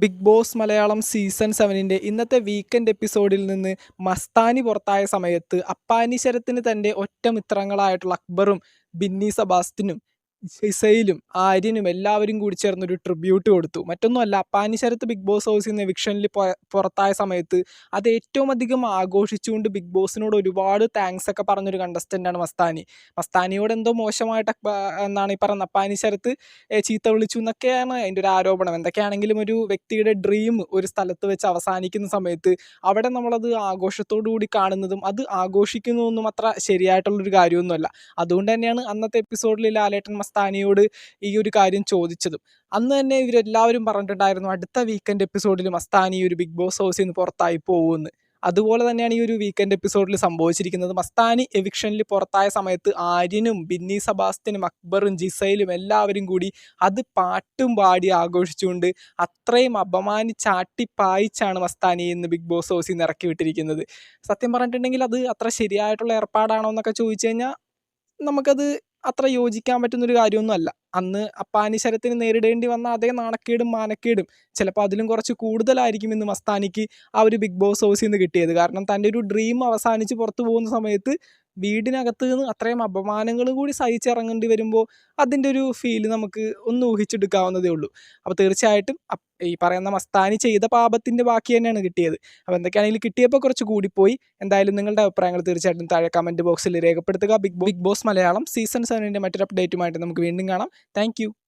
Big boss Malayalam season സെവനിന്റെ ഇന്നത്തെ weekend എപ്പിസോഡിൽ നിന്ന് മസ്താനി പുറത്തായ സമയത്ത് അപ്പാനി ശരത്തിന് തന്റെ ഒറ്റ മിത്രങ്ങളായിട്ടുള്ള അക്ബറും ബിന്നി സബാസ്റ്റിനും ജിസയിലും ആര്യനും എല്ലാവരും കൂടി ചേർന്ന് ഒരു ട്രിബ്യൂട്ട് കൊടുത്തു. മറ്റൊന്നുമല്ല പാനിശരത്ത് ബിഗ് ബോസ് ഹൗസിൽ നിന്ന് വിക്ഷനിൽ പുറത്തായ സമയത്ത് അത് ഏറ്റവും അധികം ആഘോഷിച്ചുകൊണ്ട് ബിഗ് ബോസിനോട് ഒരുപാട് താങ്ക്സ് ഒക്കെ പറഞ്ഞൊരു കണ്ടസ്റ്റന്റാണ് മസ്താനി. മസ്താനിയോട് എന്തോ മോശമായിട്ട് എന്നാണ് ഈ പറയുന്ന പാനിശരത്ത് ചീത്ത വിളിച്ചു എന്നൊക്കെയാണ് അതിന്റെ ഒരു ആരോപണം. എന്തൊക്കെയാണെങ്കിലും ഒരു വ്യക്തിയുടെ ഡ്രീം ഒരു സ്ഥലത്ത് വെച്ച് അവസാനിക്കുന്ന സമയത്ത് അവിടെ നമ്മളത് ആഘോഷത്തോടു കൂടി കാണുന്നതും അത് ആഘോഷിക്കുന്നതൊന്നും അത്ര ശരിയായിട്ടുള്ളൊരു കാര്യമൊന്നുമല്ല. അതുകൊണ്ട് തന്നെയാണ് അന്നത്തെ എപ്പിസോഡിൽ ലാലേട്ടൻ മസ്താനിയോട് ഈ ഒരു കാര്യം ചോദിച്ചതും. അന്ന് തന്നെ ഇവരെല്ലാവരും പറഞ്ഞിട്ടുണ്ടായിരുന്നു അടുത്ത വീക്കെൻഡ് എപ്പിസോഡിൽ മസ്താനി ഒരു ബിഗ് ബോസ് ഹൗസിൽ നിന്ന് പുറത്തായി പോകുമെന്ന്. അതുപോലെ തന്നെയാണ് ഈ ഒരു വീക്കെൻഡ് എപ്പിസോഡിൽ സംഭവിച്ചിരിക്കുന്നത്. മസ്താനി എവിക്ഷനിൽ പുറത്തായ സമയത്ത് ആര്യനും ബിന്നി സബാസ്റ്റിനും അക്ബറും ജിസയിലും എല്ലാവരും കൂടി അത് പാട്ടും പാടി ആഘോഷിച്ചുകൊണ്ട് അത്രയും അപമാനിച്ചാട്ടിപ്പായിച്ചാണ് മസ്താനി ഇന്ന് ബിഗ് ബോസ് ഹൗസിൽ നിന്ന് ഇറക്കി വിട്ടിരിക്കുന്നത്. സത്യം പറഞ്ഞിട്ടുണ്ടെങ്കിൽ അത് അത്ര ശരിയായിട്ടുള്ള ഏർപ്പാടാണോ എന്നൊക്കെ ചോദിച്ചു കഴിഞ്ഞാൽ നമുക്കത് അത്ര യോജിക്കാൻ പറ്റുന്നൊരു കാര്യമൊന്നും അല്ല അന്ന് അപ്പാനിശരത്തിന് നേരിടേണ്ടി വന്ന അതേ നാണക്കേടും മാനക്കേടും ചിലപ്പോൾ അതിലും കുറച്ച് കൂടുതലായിരിക്കും ഇന്ന് മസ്താനിക്ക് ആ ഒരു ബിഗ് ബോസ് ഹൗസിൽ നിന്ന് കിട്ടിയത്. കാരണം തന്റെ ഒരു ഡ്രീം അവസാനിച്ച് പുറത്തു പോകുന്ന സമയത്ത് വീടിനകത്ത് നിന്ന് അത്രയും അപമാനങ്ങൾ കൂടി സഹിച്ചിറങ്ങേണ്ടി വരുമ്പോൾ അതിന്റെ ഒരു ഫീൽ നമുക്ക് ഒന്ന് ഊഹിച്ചെടുക്കാവുന്നതേ ഉള്ളൂ. അപ്പോൾ തീർച്ചയായിട്ടും ഈ പറയുന്ന മസ്താനി ചെയ്ത പാപത്തിന്റെ ബാക്കി തന്നെയാണ് കിട്ടിയത്. അപ്പോൾ എന്തൊക്കെയാണെങ്കിലും കിട്ടിയപ്പോൾ കുറച്ച് കൂടിപ്പോയി. എന്തായാലും നിങ്ങളുടെ അഭിപ്രായങ്ങൾ തീർച്ചയായിട്ടും താഴെ കമന്റ് ബോക്സിൽ രേഖപ്പെടുത്തുക. Big big boss Malayalam season സെവനിന്റെ മറ്റൊരു അപ്ഡേറ്റുമായിട്ട് നമുക്ക് വീണ്ടും കാണാം. താങ്ക്